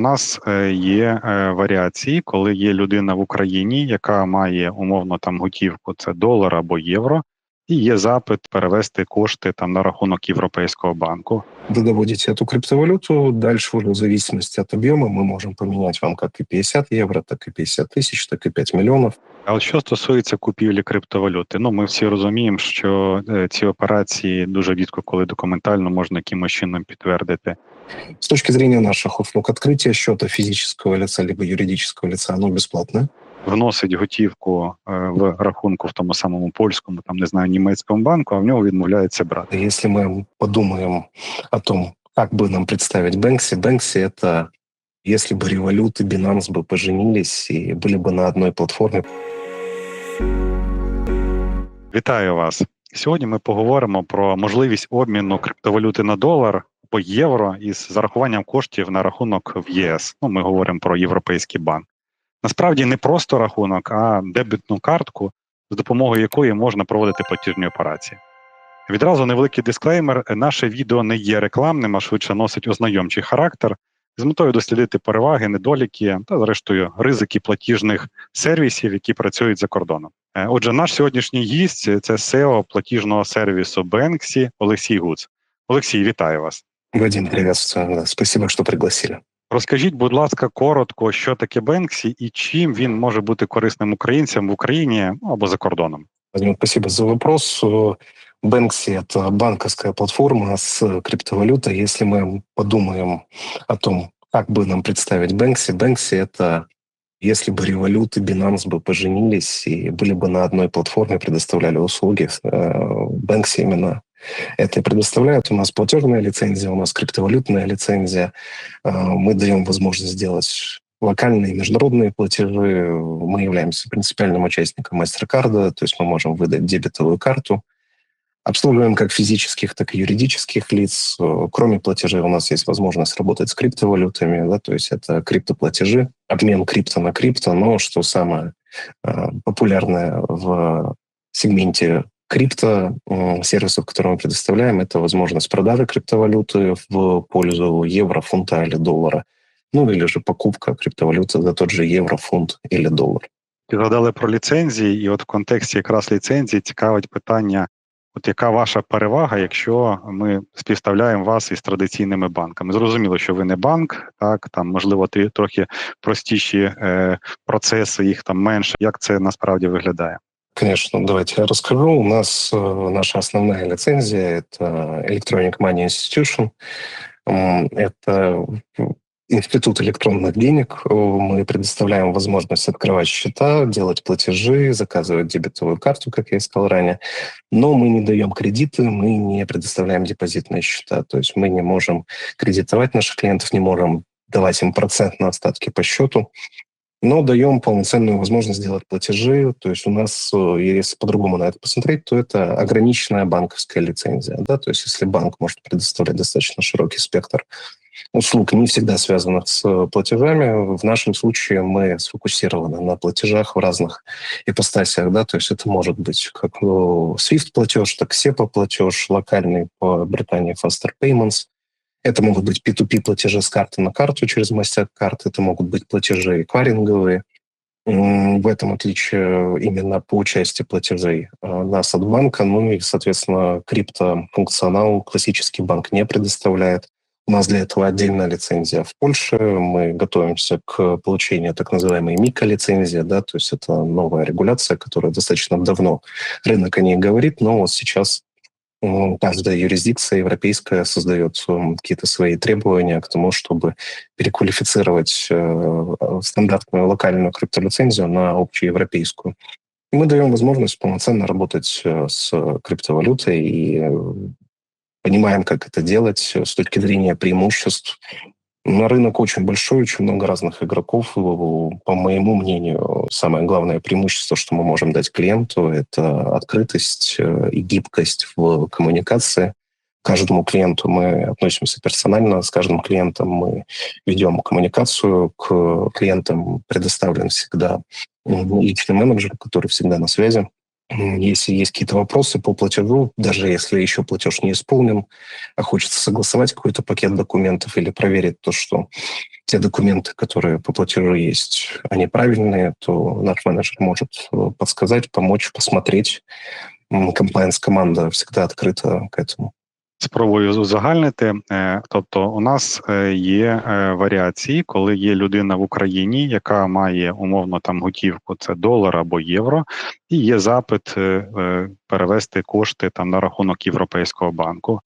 У нас е, є е, варіації, коли є людина в Україні, яка має умовно там готівку, це долар або євро, і є запит перевести кошти там на рахунок Європейського банку. Вы доводите эту криптовалюту, дальше уже в зависимости от объема мы можем поменять вам как и 50 евро, так и 50 тысяч, так и 5 миллионов. А от що стосується купівлі криптовалюти, ну ми всі розуміємо, що е, ці операції дуже рідко, коли документально можна якимось чином підтвердити. С точки зрения наших услуг, открытие счета физического лица либо юридического лица, оно бесплатное. Вносить готівку е, в рахунку в тому самому польському, там не знаю, німецькому банку, а в нього відмовляється брати. Если мы подумаем о том, как бы нам представить Бэнкси, Бэнкси — это если бы Revolut и Binance бы поженились и были бы на одной платформе. Вітаю вас. Сьогодні ми поговоримо про можливість обміну криптовалюти на долар або євро із зарахуванням коштів на рахунок в ЄС. Ну, ми говоримо про європейський банк. Насправді не просто рахунок, а дебітну картку, з допомогою якої можна проводити платіжні операції. Відразу невеликий дисклеймер: наше відео не є рекламним, а швидше носить ознайомчий характер з метою дослідити переваги, недоліки та, зрештою, ризики платіжних сервісів, які працюють за кордоном. Е, Отже, наш сьогоднішній гість це SEO платіжного сервісу Бенксі Олексій Гуц. Олексій, вітаю вас. Вадим, приветствую. Да, Спасибо, что пригласили. Розкажіть, будь ласка, коротко, що таке Бенксі і чим він може бути корисним українцям в Україні ну, або за кордоном. Вадим, спасибо за вопрос. Э, Бэнкси — это банковская платформа с криптовалютой. Если мы подумаем о том, как бы нам представить Бэнкси, Бэнкси — это если бы Revolut и Binance бы поженились и были бы на одной платформе, предоставляли услуги, э, Бэнкси именно это и предоставляет. У нас платежная лицензия, у нас криптовалютная лицензия. Э, Мы даем возможность сделать локальные международные платежи. Мы являемся принципиальным участником MasterCard, то есть мы можем выдать дебетовую карту. Обслуживаем как физических, так и юридических лиц. Э, Кроме платежей у нас есть возможность работать с криптовалютами, да, то есть это криптоплатежи, обмен крипто на крипто, но что самое э, популярное в сегменте крипто м, сервисов, которые мы предоставляем, это возможность продажи криптовалюты в пользу евро, фунта или доллара. Ну или же покупка криптовалюты за тот же евро, фунт или доллар. Ви згадали про ліцензії, і от в контексті якраз ліцензії цікавить питання: от яка ваша перевага, якщо ми співставляємо вас із традиційними банками? Зрозуміло, що ви не банк, так там можливо ти- трохи простіші е, процеси, їх там менше. Як це насправді виглядає? Конечно, давайте я расскажу. У нас э, наша основная лицензия – это Electronic Money Institution. Это институт электронных денег. Мы предоставляем возможность открывать счета, делать платежи, заказывать дебетовую карту, как я и сказал ранее. Но мы не даем кредиты, мы не предоставляем депозитные счета. То есть мы не можем кредитовать наших клиентов, не можем давать им процент на остатки по счету но даем полноценную возможность делать платежи. То есть у нас, э, если по-другому на это посмотреть, то это ограниченная банковская лицензия. Да? То есть если банк может предоставлять достаточно широкий спектр услуг, не всегда связанных с э, платежами, в нашем случае мы сфокусированы на платежах в разных ипостасях. Да? То есть это может быть как э, SWIFT-платеж, так SEPA-платеж, локальный по Британии Faster Payments, это могут быть P2P платежи с карты на карту через MasterCard, это могут быть платежи эквайринговые. В этом отличие именно по части платежей э, нас от банка. Ну и, соответственно, криптофункционал классический банк не предоставляет. У нас для этого отдельная лицензия в Польше. Мы готовимся к получению так называемой МИКа-лицензии. Да, то есть это новая регуляция, которая достаточно давно рынок о ней говорит, но вот сейчас Каждая юрисдикция европейская создает м, какие-то свои требования к тому, чтобы переквалифицировать э, стандартную локальную криптолицензию на общеевропейскую. И Мы даем возможность полноценно работать э, с криптовалютой и э, понимаем, как это делать э, с точки зрения преимуществ. На рынок очень большой, очень много разных игроков. По моему мнению, самое главное преимущество, что мы можем дать клиенту, это открытость э, и гибкость в коммуникации. К каждому клиенту мы относимся персонально, с каждым клиентом мы ведем коммуникацию, к клиентам предоставлен всегда личный менеджер, который всегда на связи. Если есть какие-то вопросы по платежу, даже если еще платеж не исполнен, а хочется согласовать какой-то пакет документов или проверить то, что те документы, которые по платежу есть, они правильные, то наш менеджер может э, подсказать, помочь, посмотреть. Комплайнс-команда всегда открыта к этому. Спробую узагальнити. Е, тобто, у нас е, є е, варіації, коли є людина в Україні, яка має умовно там готівку, це долар або євро, і є запит перевести кошти там на рахунок Європейського банку.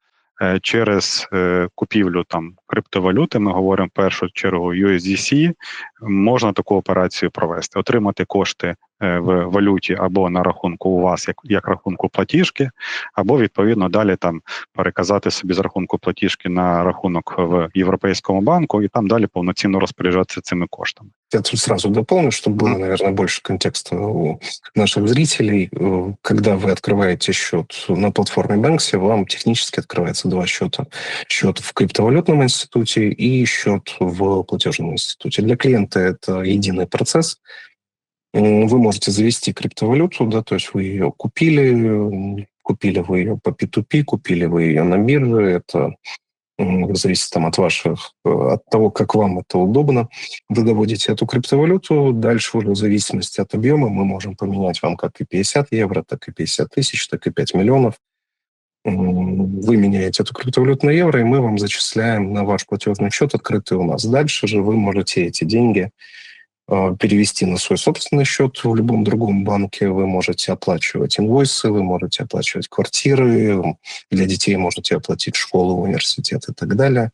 Через купівлю там криптовалюти, ми говоримо в першу чергу USDC, можна таку операцію провести, отримати кошти в валюті або на рахунку у вас, як як рахунку платіжки, або відповідно далі там переказати собі з рахунку платіжки на рахунок в Європейському банку і там далі повноцінно розпоряджатися цими коштами. Я тут сразу дополню, чтобы было, наверное, больше контекста у наших зрителей. Когда вы открываете счет на платформе Banksy, вам технически открывается два счета. Счет в криптовалютном институте и счет в платежном институте. Для клиента это единый процесс, вы можете завести криптовалюту, да, то есть вы ее купили, купили вы ее по P2P, купили вы ее на бирже, это зависит там от ваших, от того, как вам это удобно. Вы доводите эту криптовалюту, дальше уже в зависимости от объема мы можем поменять вам как и 50 евро, так и 50 тысяч, так и 5 миллионов. Вы меняете эту криптовалюту на евро, и мы вам зачисляем на ваш платежный счет, открытый у нас. Дальше же вы можете эти деньги перевести на свой собственный счет в любом другом банке. Вы можете оплачивать инвойсы, вы можете оплачивать квартиры, для детей можете оплатить школу, университет и так далее.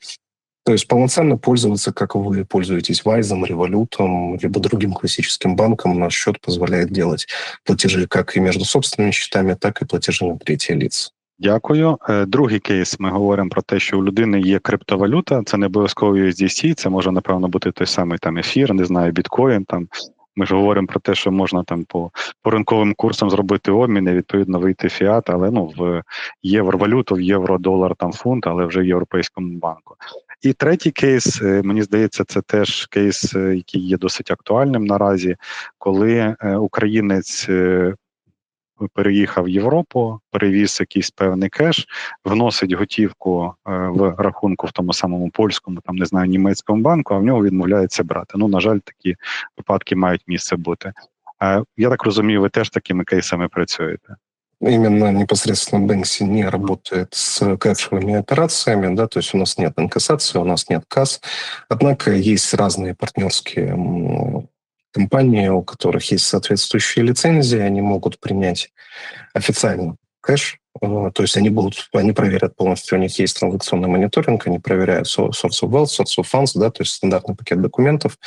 То есть полноценно пользоваться, как вы пользуетесь Вайзом, Револютом, либо другим классическим банком, наш счет позволяет делать платежи как и между собственными счетами, так и платежи на третьи лица. Дякую. Е, другий кейс ми говоримо про те, що у людини є криптовалюта, це не обов'язково USDC, це може, напевно, бути той самий там ефір, не знаю, біткоін. Там ми ж говоримо про те, що можна там по по ринковим курсам зробити обмін, і відповідно вийти фіат, але ну в євровалюту, в євро, долар, там фунт, але вже в європейському банку. І третій кейс, е, мені здається, це теж кейс, е, який є досить актуальним наразі, коли українець переїхав в Європу, перевіз якийсь певний кеш, вносить готівку е, в рахунку в тому самому польському, там не знаю, німецькому банку, а в нього відмовляється брати. Ну, на жаль, такі випадки мають місце бути. Я так розумію, ви теж такими кейсами працюєте. Именно непосредственно Бэнкси не работает с кэшевыми операциями, да, то есть у нас нет инкассации, у нас нет касс. Однако есть разные партнерские компании, у которых есть соответствующие лицензии, они могут принять официально кэш, э, то есть они будут, они проверят полностью, у них есть транзакционный мониторинг, они проверяют source of wealth, source of funds, да, то есть стандартный пакет документов.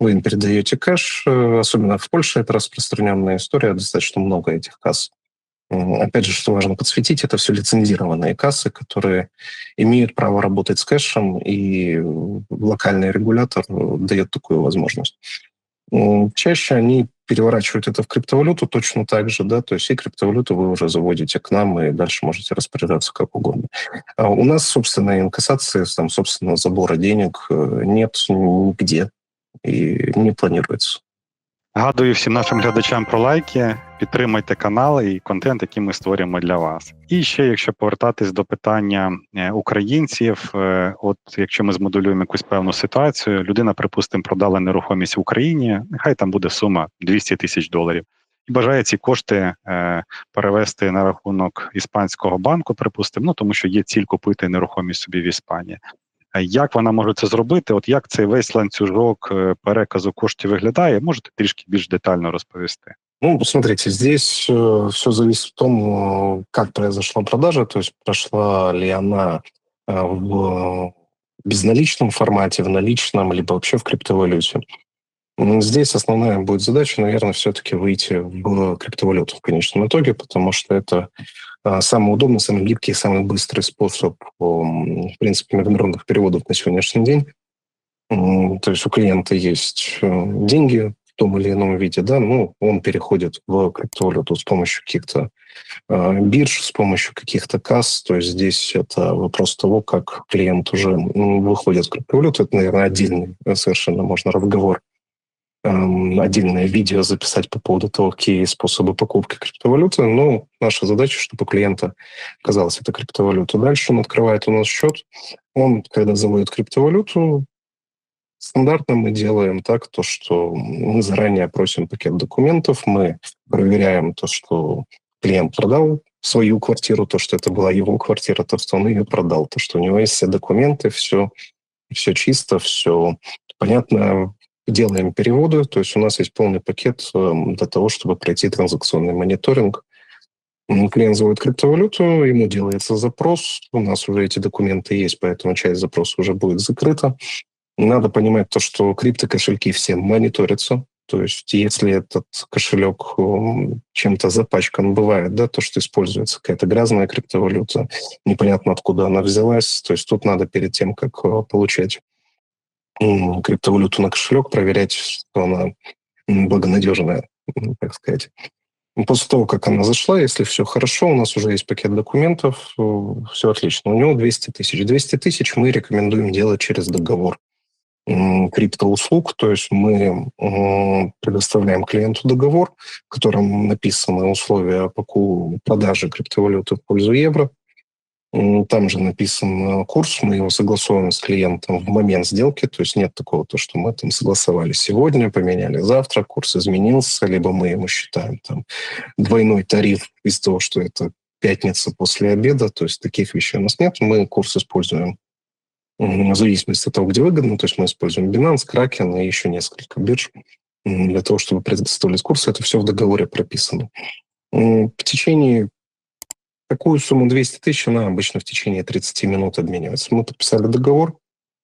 Вы им передаете кэш, э, особенно в Польше это распространенная история, достаточно много этих касс. Опять же, что важно подсветить, это все лицензированные кассы, которые имеют право работать с кэшем, и локальный регулятор дает такую возможность. Чаще они переворачивают это в криптовалюту точно так же, да, то есть и криптовалюту вы уже заводите к нам, и дальше можете распоряжаться как угодно. А у нас, собственно, инкассации, там, собственно, забора денег э, нет нигде и не планируется. Гадую всім нашим глядачам про лайки, підтримайте канал і контент, який ми створюємо для вас. І ще, якщо повертатись до питання е, українців, е, от якщо ми змоделюємо якусь певну ситуацію, людина, припустимо, продала нерухомість в Україні, нехай там буде сума 200 тисяч доларів, і бажає ці кошти е, перевести на рахунок іспанського банку, припустимо, ну тому що є ціль купити нерухомість собі в Іспанії. Як вона може це зробити? От як цей весь ланцюжок переказу коштів виглядає, можете трішки більш детально розповісти? Ну, смотрите, здесь э, все зависит в том, э, как произошла продажа, то есть прошла ли она э, в безналичном формате, в наличном, либо вообще в криптовалюте. Здесь основная будет задача, наверное, все-таки выйти в криптовалюту в конечном итоге, потому что это а, самый удобный, самый гибкий, самый быстрый способ, в принципе, международных переводов на сегодняшний день. То есть у клиента есть э, деньги в том или ином виде, да, ну, он переходит в криптовалюту с помощью каких-то э, бирж, с помощью каких-то касс. То есть здесь это вопрос того, как клиент уже выходит в криптовалюту. Это, наверное, отдельный совершенно можно разговор эм, отдельное видео записать по поводу того, какие способы покупки криптовалюты. Но наша задача, чтобы у клиента оказалась эта криптовалюта. Дальше он открывает у нас счет. Он, когда заводит криптовалюту, стандартно мы делаем так, то, что мы заранее просим пакет документов, мы проверяем то, что клиент продал свою квартиру, то, что это была его квартира, то, что он ее продал, то, что у него есть все документы, все, все чисто, все понятно, делаем переводы, то есть у нас есть полный пакет эм, для того, чтобы пройти транзакционный мониторинг. Клиент заводит криптовалюту, ему делается запрос, у нас уже эти документы есть, поэтому часть запроса уже будет закрыта. Надо понимать то, что криптокошельки все мониторятся, то есть если этот кошелек эм, чем-то запачкан, бывает, да, то, что используется какая-то грязная криптовалюта, непонятно откуда она взялась, то есть тут надо перед тем, как э, получать криптовалюту на кошелек, проверять, что она благонадежная, так сказать. После того, как она зашла, если все хорошо, у нас уже есть пакет документов, э, все отлично. У него 200 тысяч. 200 тысяч мы рекомендуем делать через договор криптоуслуг, то есть мы предоставляем клиенту договор, в котором написаны условия по продаже криптовалюты в пользу евро. Там же написан курс, мы его согласовываем с клиентом в момент сделки, то есть нет такого, то, что мы там согласовали сегодня, поменяли завтра, курс изменился, либо мы ему считаем там двойной тариф из того, что это пятница после обеда, то есть таких вещей у нас нет, мы курс используем в зависимости от того, где выгодно. То есть мы используем Binance, Kraken и еще несколько бирж для того, чтобы предоставлять курсы. Это все в договоре прописано. В течение такую сумму 200 тысяч, она обычно в течение 30 минут обменивается. Мы подписали договор,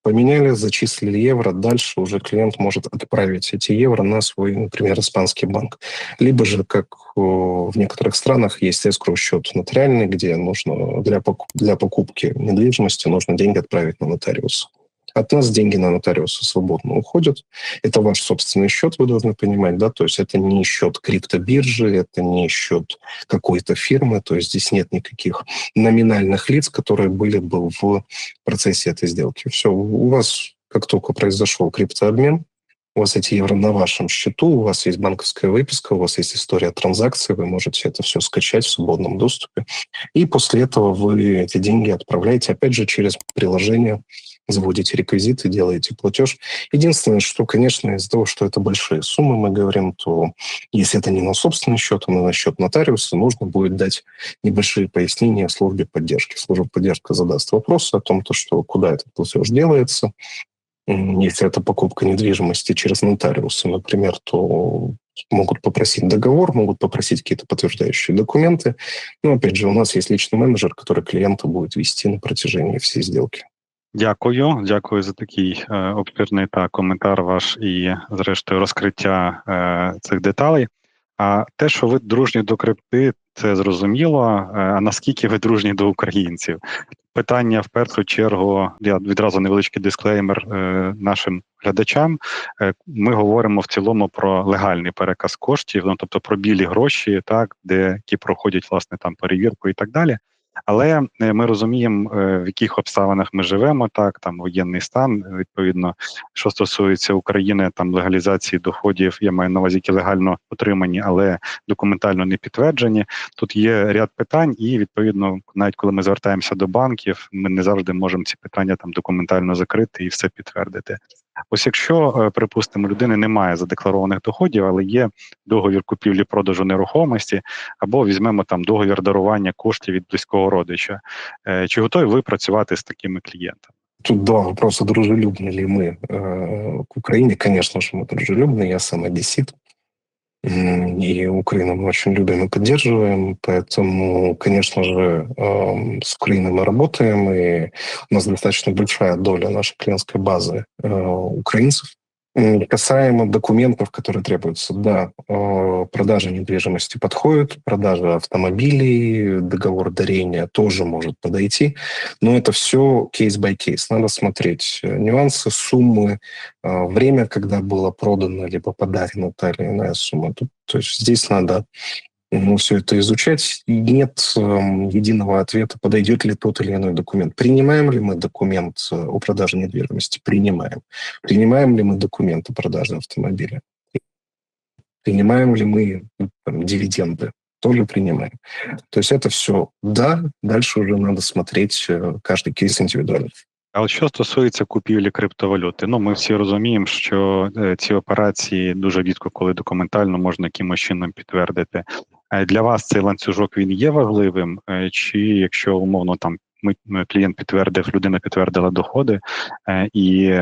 поменяли, зачислили евро, дальше уже клиент может отправить эти евро на свой, например, испанский банк. Либо же, как в некоторых странах, есть escrow-счет нотариальный, где нужно для, покуп, для покупки недвижимости нужно деньги отправить на нотариуса. От нас деньги на нотариуса свободно уходят. Это ваш собственный счет, вы должны понимать, да, то есть это не счет криптобиржи, это не счет какой-то фирмы, то есть здесь нет никаких номинальных лиц, которые были бы в процессе этой сделки. Все, у вас как только произошел криптообмен, у вас эти евро на вашем счету, у вас есть банковская выписка, у вас есть история транзакций, вы можете это все скачать в свободном доступе. И после этого вы эти деньги отправляете, опять же, через приложение заводите реквизиты, делаете платеж. Единственное, что, конечно, из-за того, что это большие суммы, мы говорим, то если это не на собственный счет, а на счет нотариуса, нужно будет дать небольшие пояснения службе поддержки. Служба поддержки задаст вопрос о том, то, что куда этот платеж делается. Если это покупка недвижимости через нотариуса, например, то могут попросить договор, могут попросить какие-то подтверждающие документы. Но, опять же, у нас есть личный менеджер, который клиента будет вести на протяжении всей сделки. Дякую, дякую за такий е, обширний та коментар ваш і, зрештою, розкриття е, цих деталей. А те, що ви дружні до крипти, це зрозуміло. Е, а наскільки ви дружні до українців? Питання в першу чергу, я відразу невеличкий дисклеймер е, нашим глядачам. Е, ми говоримо в цілому про легальний переказ коштів, ну тобто про білі гроші, так де які проходять власне там перевірку і так далі. Але е, ми розуміємо, е, в яких обставинах ми живемо. Так, там воєнний стан, відповідно, що стосується України, там легалізації доходів, я маю на увазі, які легально отримані, але документально не підтверджені. Тут є ряд питань, і відповідно, навіть коли ми звертаємося до банків, ми не завжди можемо ці питання там документально закрити і все підтвердити. Ось якщо, е, припустимо, людини немає задекларованих доходів, але є договір купівлі-продажу нерухомості, або візьмемо там договір дарування коштів від близького родича, е, чи готові ви працювати з такими клієнтами? Тут два вопроса, дружелюбны ли мы э, к Украине. Конечно же, мы дружелюбны, я сам одессит. И Украину мы очень любим и поддерживаем, поэтому, конечно же, с Украиной мы работаем, и у нас достаточно большая доля нашей клиентской базы э, украинцев, Касаемо документов, которые требуются, да, продажа недвижимости подходит, продажа автомобилей, договор дарения тоже может подойти, но это все кейс-бай-кейс. Надо смотреть нюансы, суммы, время, когда было продано, либо подарена та или иная сумма. То есть здесь надо все это изучать. И нет э, единого ответа, подойдет ли тот или иной документ. Принимаем ли мы документ э, о продаже недвижимости? Принимаем. Принимаем ли мы документ о продаже автомобиля? Принимаем ли мы там, дивиденды? Тоже принимаем. То есть это все да, дальше уже надо смотреть э, каждый кейс индивидуально. А от що стосується купівлі криптовалюти, ну ми всі розуміємо, що ці операції дуже рідко, коли документально можна якимось чином підтвердити. Для вас цей ланцюжок він є важливим, чи якщо умовно там ми клієнт підтвердив, людина підтвердила доходи і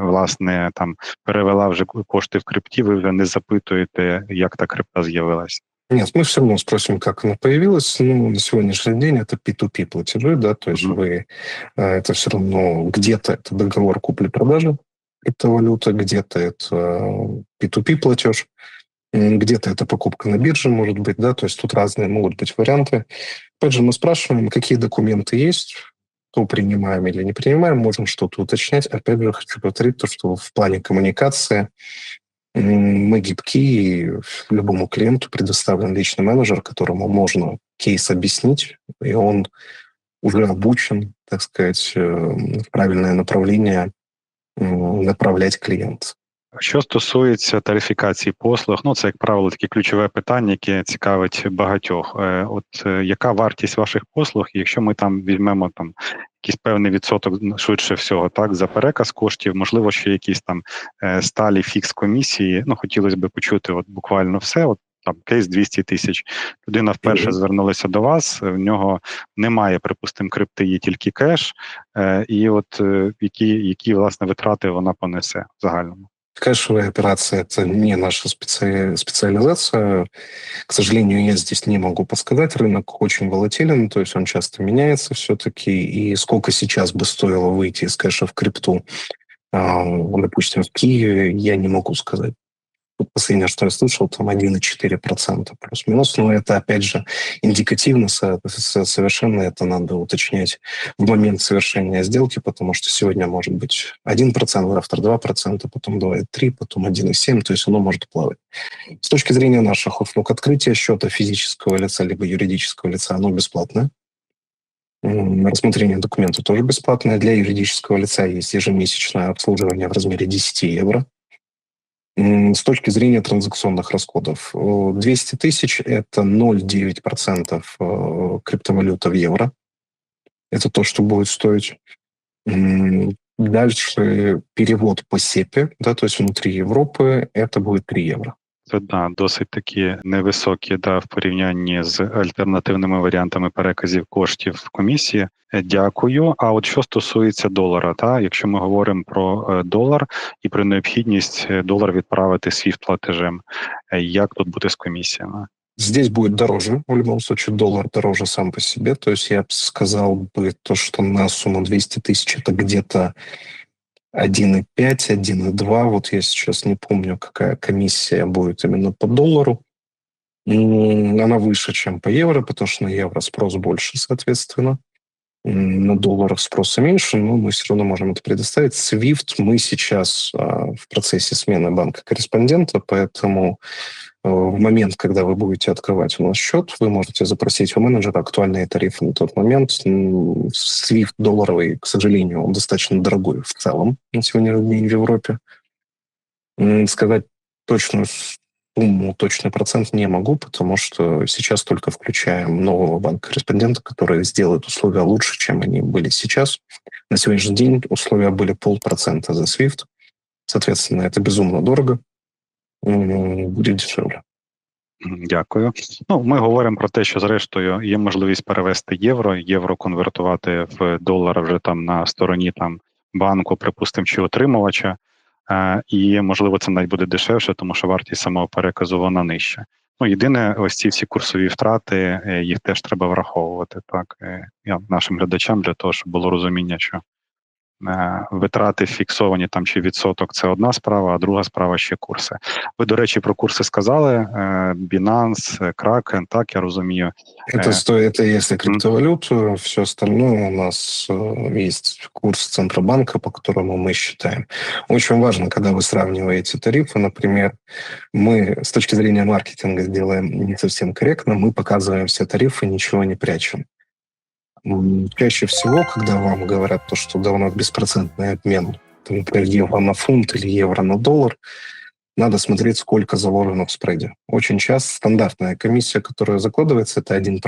власне там перевела вже кошти в крипті, ви вже не запитуєте, як та крипта з'явилась? Нет, мы все равно спросим, как она появилась. Ну, на сегодняшний день это P2P платежи, да, то есть mm-hmm. вы это все равно где-то это договор купли-продажи криптовалюты, где-то это P2P платеж, Где-то это покупка на бирже, может быть, да, то есть тут разные могут быть варианты. Опять же, мы спрашиваем, какие документы есть, то принимаем или не принимаем, можем что-то уточнять. Опять же, хочу повторить то, что в плане коммуникации мы гибки, и любому клиенту предоставлен личный менеджер, которому можно кейс объяснить, и он уже обучен, так сказать, в правильное направление направлять клиента. Що стосується тарифікації послуг, ну це як правило таке ключове питання, яке цікавить багатьох. От яка вартість ваших послуг, якщо ми там візьмемо там якийсь певний відсоток швидше всього, так за переказ коштів, можливо, ще якісь там сталі фікс комісії. Ну хотілося б почути, от буквально все. От там кейс 200 тисяч. Людина вперше звернулася до вас. В нього немає, припустимо, крипти, є тільки кеш, і от які які власне витрати вона понесе в загальному. Кэшевая операция – это не наша специ... специализация. К сожалению, я здесь не могу подсказать. Рынок очень волатилен, то есть он часто меняется все-таки. И сколько сейчас бы стоило выйти из кэша в крипту, допустим, в Киеве, я не могу сказать. Последнее, что я слышал, там 1,4% плюс-минус. Но это, опять же, индикативно совершенно. Это надо уточнять в момент совершения сделки, потому что сегодня может быть 1%, завтра 2%, потом бывает 3%, потом 1,7%. То есть оно может плавать. С точки зрения наших услуг, открытие счета физического лица либо юридического лица, оно бесплатное. Рассмотрение документа тоже бесплатное. Для юридического лица есть ежемесячное обслуживание в размере 10 евро. С точки зрения транзакционных расходов, 200 тысяч – это 0,9% э, криптовалюта в евро. Это то, что будет стоить. Дальше перевод по СЕПе, да, то есть внутри Европы, это будет 3 евро. Це да, досить такі невисокі да, в порівнянні з альтернативними варіантами переказів коштів в комісії. Е, дякую. А от що стосується долара, та якщо ми говоримо про е, долар і про необхідність е, долар відправити свіфт платежем, як тут бути з комісіями? Здесь будет дороже, в любом случае доллар дороже сам по себе. То есть я бы сказал бы то, что на сумму 200 тысяч это где-то 1,5, 1,2. Вот я сейчас не помню, какая комиссия будет именно по доллару. Она выше, чем по евро, потому что на евро спрос больше, соответственно. На долларах спроса меньше, но мы все равно можем это предоставить. SWIFT мы сейчас а, в процессе смены банка корреспондента, поэтому в момент, когда вы будете открывать у нас счет, вы можете запросить у менеджера актуальные тарифы на тот момент. Свифт долларовый, к сожалению, он достаточно дорогой в целом на сегодняшний день в Европе. Сказать точную сумму, точный процент не могу, потому что сейчас только включаем нового банка-корреспондента, который сделает условия лучше, чем они были сейчас. На сегодняшний день условия были полпроцента за SWIFT. Соответственно, это безумно дорого буде дешевле. Дякую. Ну, ми говоримо про те, що зрештою є можливість перевести євро, євро конвертувати в долар вже там на стороні там банку, припустимо, чи отримувача, е, і можливо це навіть буде дешевше, тому що вартість самого переказу вона нижча. Ну, єдине, ось ці всі курсові втрати, е, їх теж треба враховувати так е, нашим глядачам для того, щоб було розуміння, що Е, витрати фіксовані там чи відсоток це одна справа, а друга справа ще курси. Ви, до речі, про курси сказали: е, Binance, Kraken, так я розумію. Это е, стоит, это если криптовалюту, все остальное у нас есть курс Центробанка, по которому мы считаем. Очень важно, когда вы сравниваете тарифы, например, мы с точки зрения маркетинга делаем не совсем корректно, мы показываем все тарифы, ничего не прячем. Чаще всего, когда вам говорят то, что да, у нас беспроцентный обмен, например, евро на фунт или евро на доллар, надо смотреть, сколько заложено в спреде. Очень часто стандартная комиссия, которая закладывается, это 1%.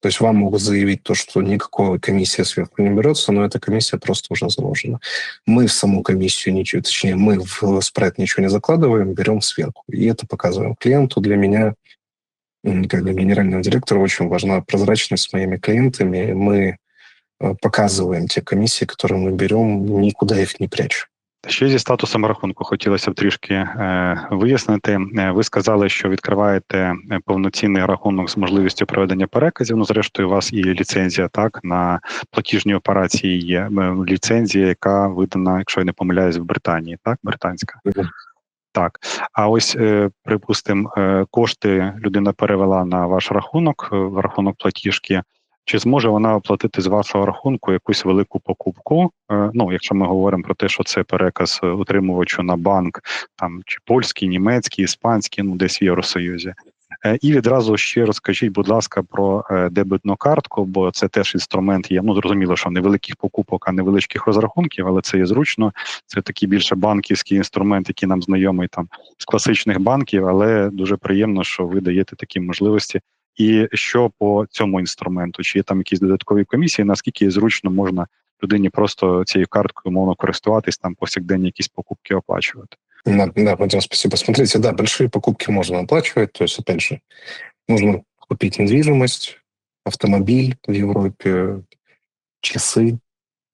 То есть вам могут заявить то, что никакой комиссия сверху не берется, но эта комиссия просто уже заложена. Мы в саму комиссию ничего, точнее, мы в спред ничего не закладываем, берем сверху. И это показываем клиенту. Для меня, как для генерального директора, очень важна прозрачность с моими клиентами. Мы э, показываем те комиссии, которые мы берем, никуда их не прячем. Ще зі статусом рахунку хотілося б трішки е, вияснити. Е, ви сказали, що відкриваєте е, повноцінний рахунок з можливістю проведення переказів. Ну, зрештою, у вас і ліцензія так на платіжні операції є ліцензія, яка видана, якщо я не помиляюсь, в Британії, так британська. так, а ось припустимо, кошти людина перевела на ваш рахунок, в рахунок платіжки. Чи зможе вона оплатити з вашого рахунку якусь велику покупку? Е, ну, якщо ми говоримо про те, що це переказ утримувачу на банк, там чи польський, німецький, іспанський, ну десь в Євросоюзі. Е, і відразу ще розкажіть, будь ласка, про е, дебетну картку, бо це теж інструмент є. Ну зрозуміло, що невеликих покупок, а невеличких розрахунків, але це є зручно. Це такий більше банківський інструмент, який нам знайомий там з класичних банків, але дуже приємно, що ви даєте такі можливості і що по цьому інструменту? Чи є там якісь додаткові комісії? Наскільки зручно можна людині просто цією карткою умовно користуватись, там повсякденні якісь покупки оплачувати? Да, да, Вадим, спасибо. Смотрите, да, большие покупки можно оплачивать. То есть, опять же, нужно купить недвижимость, автомобиль в Европе, часы,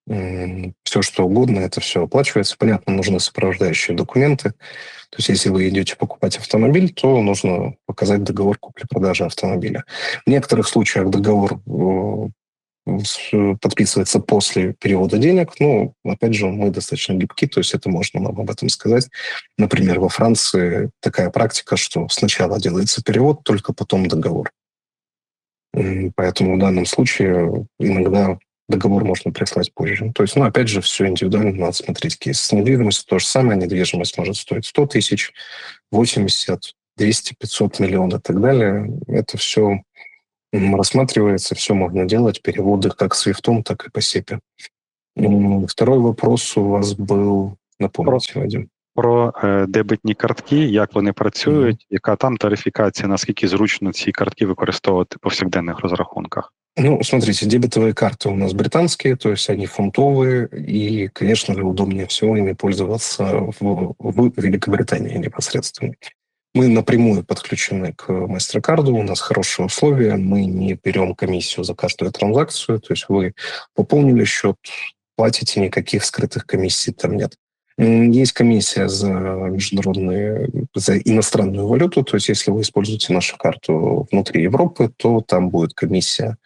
все что угодно, это все оплачивается. Понятно, нужны сопровождающие документы. То есть если вы идете покупать автомобиль, то нужно показать договор купли-продажи автомобиля. В некоторых случаях договор подписывается после перевода денег. Ну, опять же, мы достаточно гибки, то есть это можно нам об этом сказать. Например, во Франции такая практика, что сначала делается перевод, только потом договор. Поэтому в данном случае иногда договор можно прислать позже. То есть, ну, опять же, все индивидуально, надо смотреть кейс. С недвижимостью то же самое. Недвижимость может стоить 100 тысяч, 80, 200, 500 миллионов и так далее. Это все рассматривается, все можно делать, переводы как свифтом, так и по СЕПе. Второй вопрос у вас был, напомните, Вадим. Про е, дебетні картки, як вони працюють, mm-hmm. яка там тарифікація, наскільки зручно ці картки використовувати по повсякденних розрахунках? Ну, смотрите, дебетовые карты у нас британские, то есть они фунтовые, и, конечно же, удобнее всего ими пользоваться в, в Великобритании непосредственно. Мы напрямую подключены к MasterCard, у нас хорошие условия, мы не берем комиссию за каждую транзакцию, то есть вы пополнили счет, платите, никаких скрытых комиссий там нет. Есть комиссия за международные, за иностранную валюту, то есть если вы используете нашу карту внутри Европы, то там будет комиссия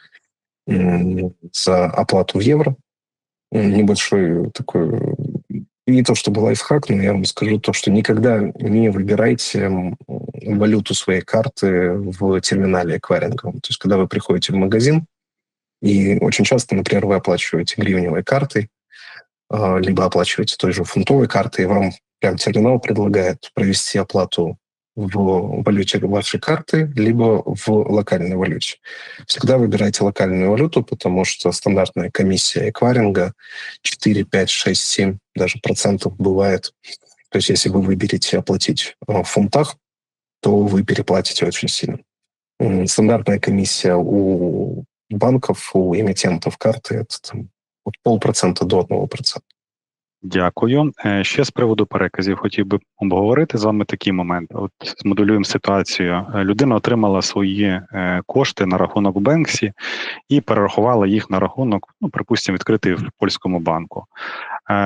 за оплату в евро. Небольшой такой, не то чтобы лайфхак, но я вам скажу то, что никогда не выбирайте валюту своей карты в терминале эквайринговом. То есть когда вы приходите в магазин, и очень часто, например, вы оплачиваете гривневой картой, а, либо оплачиваете той же фунтовой картой, и вам прям терминал предлагает провести оплату в валюте вашей карты, либо в локальной валюте. Всегда выбирайте локальную валюту, потому что стандартная комиссия эквайринга 4, 5, 6, 7 даже процентов бывает. То есть если вы выберете оплатить в фунтах, то вы переплатите очень сильно. Стандартная комиссия у банков, у эмитентов карты это там, от полпроцента до одного процента. Дякую. Е, ще з приводу переказів хотів би обговорити з вами такий момент. От змоделюємо ситуацію. Е, людина отримала свої е, кошти на рахунок в Бенксі і перерахувала їх на рахунок, ну припустимо, відкритий в польському банку.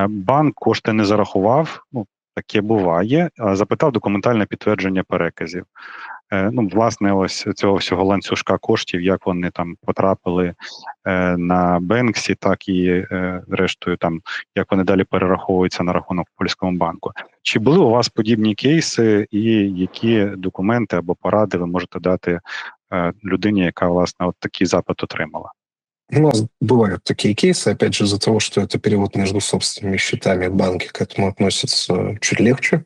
Банк кошти не зарахував. Ну таке буває. Запитав документальне підтвердження переказів. Е, ну, власне, ось цього всього ланцюжка коштів, як вони там потрапили е, на Бенксі, так і е, зрештою, там як вони далі перераховуються на рахунок в польському банку. Чи були у вас подібні кейси, і які документи або поради ви можете дати людині, яка власне от такий запит отримала? У нас бывают такие кейсы, опять же, из-за того, что это перевод между собственными счетами, банки к этому относятся чуть легче.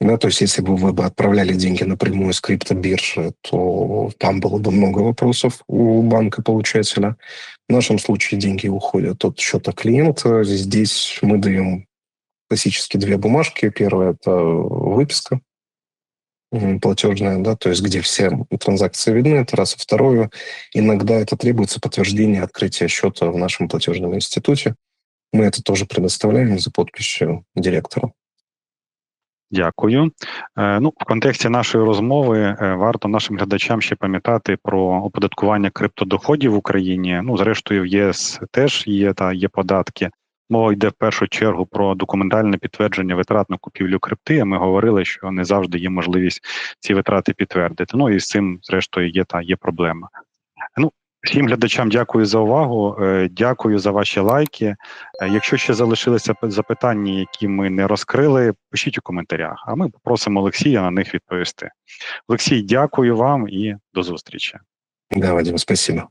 Да, то есть если бы вы бы отправляли деньги напрямую с криптобиржи, то там было бы много вопросов у банка-получателя. В нашем случае деньги уходят от счета клиента. Здесь мы даем классически две бумажки. Первая – это выписка платежная, да, то есть где все транзакции видны, это раз. И второе, иногда это требуется подтверждение открытия счета в нашем платежном институте. Мы это тоже предоставляем за подписью директора. Дякую. Ну, в контексті нашої розмови варто нашим глядачам ще пам'ятати про оподаткування криптодоходів в Україні. Ну, зрештою, в ЄС теж є та є податки. Мова йде в першу чергу про документальне підтвердження витрат на купівлю крипти. Ми говорили, що не завжди є можливість ці витрати підтвердити. Ну і з цим, зрештою, є та є проблема. Всім глядачам дякую за увагу. Е, дякую за ваші лайки. Е, якщо ще залишилися запитання, які ми не розкрили, пишіть у коментарях. А ми попросимо Олексія на них відповісти. Олексій, дякую вам і до зустрічі. Да, Вадим, спасибо.